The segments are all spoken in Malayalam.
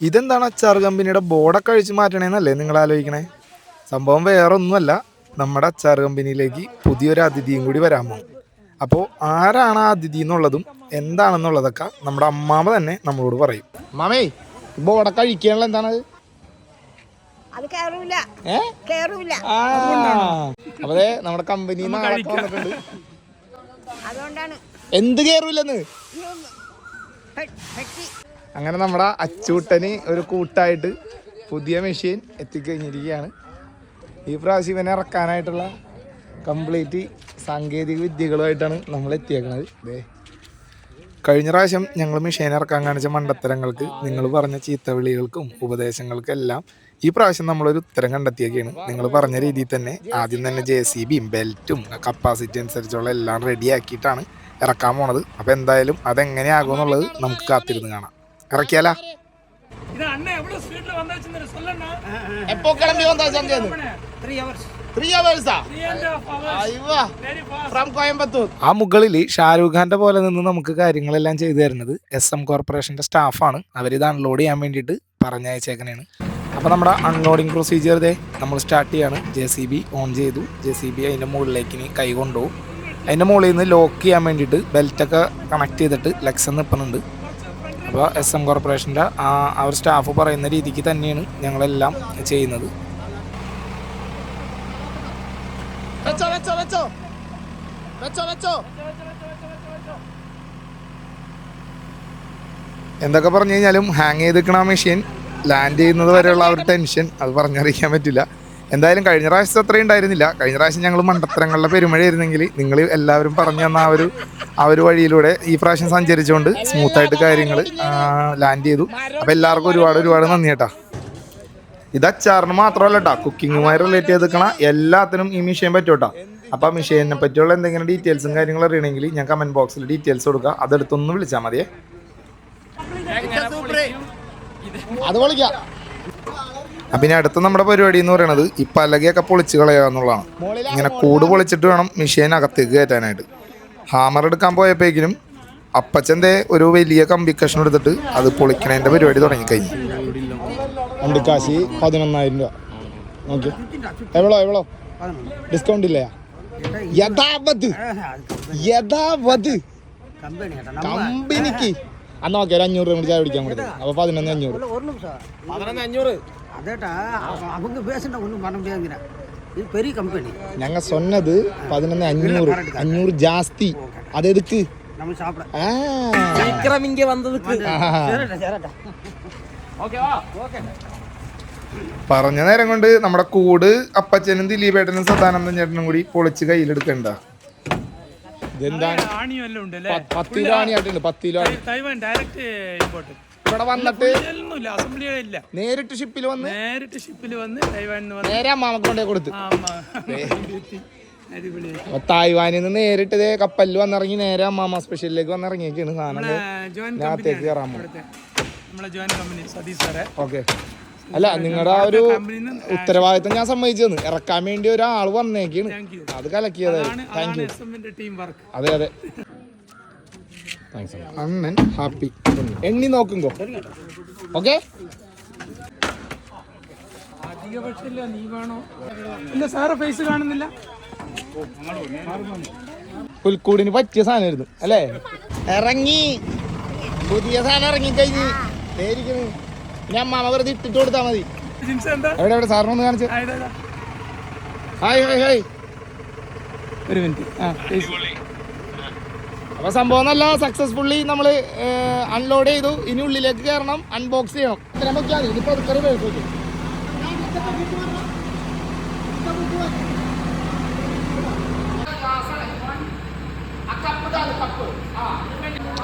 ഇതെന്താണ് അച്ചാർ കമ്പനിയുടെ ബോർഡൊക്കെ അഴിച്ചു മാറ്റണേന്നല്ലേ നിങ്ങൾ ആലോചിക്കണേ സംഭവം വേറെ ഒന്നുമല്ല നമ്മുടെ അച്ചാർ കമ്പനിയിലേക്ക് പുതിയൊരു അതിഥിയും കൂടി വരാൻ പോകും അപ്പോൾ ആരാണ് ആ അതിഥി എന്നുള്ളതും എന്താണെന്നുള്ളതൊക്കെ നമ്മുടെ അമ്മാമ തന്നെ നമ്മളോട് പറയും. മാമേ ബോർഡൊക്കെ അഴിക്കാനുള്ള എന്താണ്? അത് കേറൂല. കേറൂല. ദേ നമ്മുടെ കമ്പനി അതുകൊണ്ടാണ്. എന്ത് കേറൂലെന്ന്? പെട്ടി. അങ്ങനെ നമ്മുടെ അച്ചൂട്ടന് ഒരു കൂട്ടായിട്ട് പുതിയ മെഷീൻ എത്തിക്കഴിഞ്ഞിരിക്കുകയാണ്. ഈ പ്രാവശ്യം ഇവനെ ഇറക്കാനായിട്ടുള്ള കംപ്ലീറ്റ് സാങ്കേതിക വിദ്യകളുമായിട്ടാണ് നമ്മൾ എത്തിയേക്കുന്നത് ദേ കഴിഞ്ഞ പ്രാവശ്യം ഞങ്ങൾ മെഷീൻ ഇറക്കാൻ കാണിച്ച മണ്ടത്തരങ്ങൾക്ക് നിങ്ങൾ പറഞ്ഞ ചീത്തവിളികൾക്കും ഉപദേശങ്ങൾക്കും എല്ലാം ഈ പ്രാവശ്യം നമ്മളൊരു ഉത്തരം കണ്ടെത്തിയൊക്കെയാണ് നിങ്ങൾ പറഞ്ഞ രീതിയിൽ തന്നെ ആദ്യം തന്നെ ജെ സി ബിയും ബെൽറ്റും കപ്പാസിറ്റി അനുസരിച്ചുള്ള എല്ലാം റെഡിയാക്കിയിട്ടാണ് ഇറക്കാൻ പോണത്. അപ്പോൾ എന്തായാലും അതെങ്ങനെയാകുമെന്നുള്ളത് നമുക്ക് കാത്തിരുന്ന് കാണാം. ഇറക്കിയാലാ? എപ്പോ കിളമ്പി വന്നാ ആ? മുകളിൽ ഷാരൂഖ് ഖാന്റെ പോലെ നിന്ന് നമുക്ക് കാര്യങ്ങളെല്ലാം ചെയ്തു തരുന്നത് എസ് എം കോർപ്പറേഷന്റെ സ്റ്റാഫാണ് അവരിത് അൺലോഡ് ചെയ്യാൻ വേണ്ടിയിട്ട് പറഞ്ഞയച്ചേക്കനെയാണ് അപ്പോൾ നമ്മുടെ അൺലോഡിങ് പ്രൊസീജിയർ ഇതേ നമ്മൾ സ്റ്റാർട്ട് ചെയ്യാണ്. ജെ സി ബി ഓൺ ചെയ്തു. ജെ സി ബി അതിന്റെ മുകളിലേക്ക് ഇനി കൈ അതിന്റെ മുകളിൽ നിന്ന് ലോക്ക് ചെയ്യാൻ വേണ്ടിയിട്ട് ബെൽറ്റൊക്കെ കണക്ട് ചെയ്തിട്ട് ലെക്സ് നിൽപ്പുന്നുണ്ട് അപ്പോൾ എസ് എം കോർപ്പറേഷന്റെ ആ അവർ സ്റ്റാഫ് പറയുന്ന രീതിക്ക് തന്നെയാണ് ഞങ്ങളെല്ലാം ചെയ്യുന്നത്. വെച്ചോ വെച്ചോ വെച്ചോ. വെച്ചോ വെച്ചോ. എന്തൊക്കെ പറഞ്ഞു കഴിഞ്ഞാലും ഹാങ് ചെയ്ത് നിൽക്കണ മെഷീൻ ലാൻഡ് ചെയ്യുന്നത് വരെയുള്ള ആ ഒരു ടെൻഷൻ അത് പറഞ്ഞറിയിക്കാൻ പറ്റില്ല. എന്തായാലും കഴിഞ്ഞ പ്രാവശ്യത്തെ അത്രയും ഉണ്ടായിരുന്നില്ല. കഴിഞ്ഞ പ്രാവശ്യം ഞങ്ങൾ മണ്ടത്തരങ്ങളുടെ പെരുമഴയായിരുന്നെങ്കിൽ നിങ്ങൾ എല്ലാവരും പറഞ്ഞു തന്ന ആ ഒരു ആ ഒരു വഴിയിലൂടെ ഈ പ്രാവശ്യം സഞ്ചരിച്ചുകൊണ്ട് സ്മൂത്തായിട്ട് കാര്യങ്ങൾ ലാൻഡ് ചെയ്തു. അപ്പോൾ എല്ലാവർക്കും ഒരുപാട് ഒരുപാട് നന്ദി കേട്ടാ ഇത് അച്ചാറിന് മാത്രമല്ല കേട്ടോ കുക്കിങ്ങുമായി റിലേറ്റ് ചെയ്ത് നിൽക്കണ എല്ലാത്തിനും ഈ മിഷീൻ പറ്റും കേട്ടോ അപ്പോൾ മിഷീനെ പറ്റിയുള്ള എന്തെങ്കിലും ഡീറ്റെയിൽസും കാര്യങ്ങളും അറിയണമെങ്കിൽ ഞാൻ കമന്റ് ബോക്സിൽ ഡീറ്റെയിൽസ് കൊടുക്കുക അതെടുത്തൊന്ന് വിളിച്ചാൽ മതിയേ. അത് പൊളിക്കാം പിന്നെ അടുത്ത നമ്മുടെ പരിപാടി എന്ന് പറയുന്നത് ഈ പലകയൊക്കെ പൊളിച്ച് കളയുക എന്നുള്ളതാണ്. ഇങ്ങനെ കൂട് പൊളിച്ചിട്ട് വേണം മെഷീൻ അകത്തേക്ക് കയറ്റാനായിട്ട്. ഹാമർ എടുക്കാൻ പോയപ്പോഴേക്കിനും അപ്പച്ചന്റെ ഒരു വലിയ കമ്പി കഷ്ണം എടുത്തിട്ട് അത് പൊളിക്കണതിന്റെ പരിപാടി തുടങ്ങിക്കഴിഞ്ഞു. രണ്ട് കാശി പതിനൊന്നായിരം രൂപ. ഓക്കെ എവളോ എവളോ? ഡിസ്കൗണ്ട് ഇല്ലയാ യഥാവത്. യഥാവത്. കമ്പനിക്ക്. അന്ന് ഓക്കെ ഒരു അഞ്ഞൂറ് രൂപ ചായ പിടിക്കാൻ കൊടുത്തു അപ്പോൾ പതിനൊന്ന് അഞ്ഞൂറ്. പതിനൊന്ന് അഞ്ഞൂറ്. அதேட்டா அவ- அவங்க பேசினா ஒன்றும் பண்ண முடியாதுங்கிறேன் இது பெரிய கம்பெனி ഞങ്ങ சொன்னது പതിനൊന്ന് അഞ്ഞൂറ് അഞ്ഞൂറ് ജാസ്തി അതെടുക്ക് நம்ம சாப்பிட ആ വിക്രം ഇങ്ങ വന്നതുക്ക് சேரட்டா சேரட்டா പറഞ്ഞ നേരം കൊണ്ട് നമ്മുടെ കൂട് അപ്പച്ചനും ദിലീപേട്ടനും സദാനന്ദൻ ചേട്ടനും കൂടി പൊളിച്ച് കയ്യിലെടുക്കണ്ട ഇവിടെ വന്നിട്ട് നേരിട്ട് ഷിപ്പിൽ വന്ന്? നേരിട്ട് ഷിപ്പിൽ വന്ന് തൈവാനിൽ നേരെ അമ്മാമക്ക് കൊടുത്ത്. തായ്വാനിൽ നിന്ന് നേരിട്ട് ഇതേ കപ്പലിൽ വന്നിറങ്ങി നേരെ അമ്മാമ സ്പെഷ്യലിലേക്ക് വന്നിറങ്ങിയൊക്കെയാണ് സാധനം അകത്തേക്ക് കയറാൻ അല്ല നിങ്ങളുടെ ആ ഒരു ഉത്തരവാദിത്തം ഞാൻ സമ്മതിച്ചെന്ന്. ഇറക്കാൻ വേണ്ടി ഒരാൾ വന്നേക്കാണ്. അത് കലക്കിയത് അതാണ് താങ്ക് യു അതെ അതെ. അണ്ണൻ ഹാപ്പി. എണ്ണി നോക്കുമ്പോ. ഓക്കെ? ഇല്ല സാറ് ഫേസ് കാണുന്നില്ല. പുൽക്കൂടിന് പറ്റിയ സാധനമായിരുന്നു അല്ലേ? ഇറങ്ങി. പുതിയ സാധനം ഇറങ്ങി കഴിഞ്ഞ് ഞാൻ ഇനി അമ്മാമ വെറുതെ ഇട്ടിട്ട് കൊടുത്താൽ മതി. എവിടെ എവിടെ? സാറിനൊന്ന് കാണിച്ചു. Hi hi hi. ഒരു മിനിറ്റ്. ആ സംഭവം നല്ല സക്സസ്ഫുള്ളി നമ്മൾ അൺലോഡ് ചെയ്തു. ഇനി ഉള്ളിലേക്ക് കയറണം അൺബോക്സ് ചെയ്യണം. ഇത്രയും.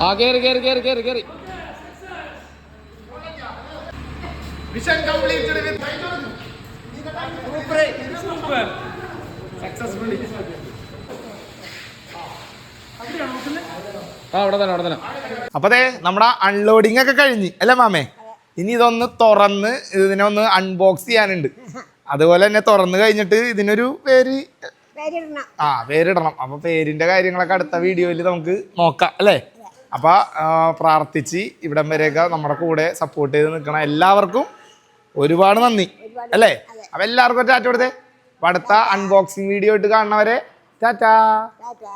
ആ കയറി കയറി കയറി കയറി കേറി. Mission completed with super successfully ആ അവിടെ തന്നെ അവിടെ തന്നെ. അപ്പൊ അതെ നമ്മുടെ അൺലോഡിങ് ഒക്കെ കഴിഞ്ഞ്. അല്ലേ മാമേ? ഇനി ഇതൊന്ന് തുറന്ന് ഇതിനെ ഒന്ന് അൺബോക്സ് ചെയ്യാനുണ്ട്. അതുപോലെ തന്നെ തുറന്ന് കഴിഞ്ഞിട്ട് ഇതിനൊരു പേര് പേരിടണം. ആ പേരിടണം. അപ്പൊ പേരിന്റെ കാര്യങ്ങളൊക്കെ അടുത്ത വീഡിയോയിൽ നമുക്ക് നോക്കാം അല്ലേ? അപ്പൊ പ്രാർത്ഥിച്ച് ഇവിടം വരെയൊക്കെ നമ്മുടെ കൂടെ സപ്പോർട്ട് ചെയ്ത് നിൽക്കണം എല്ലാവർക്കും ഒരുപാട് നന്ദി. അല്ലേ? അപ്പം എല്ലാവർക്കും ടാറ്റ കൊടുത്തേ. അടുത്ത അൺബോക്സിങ് വീഡിയോ ഇട്ട് കാണുന്നവരെ ചാറ്റാ ടാറ്റാ.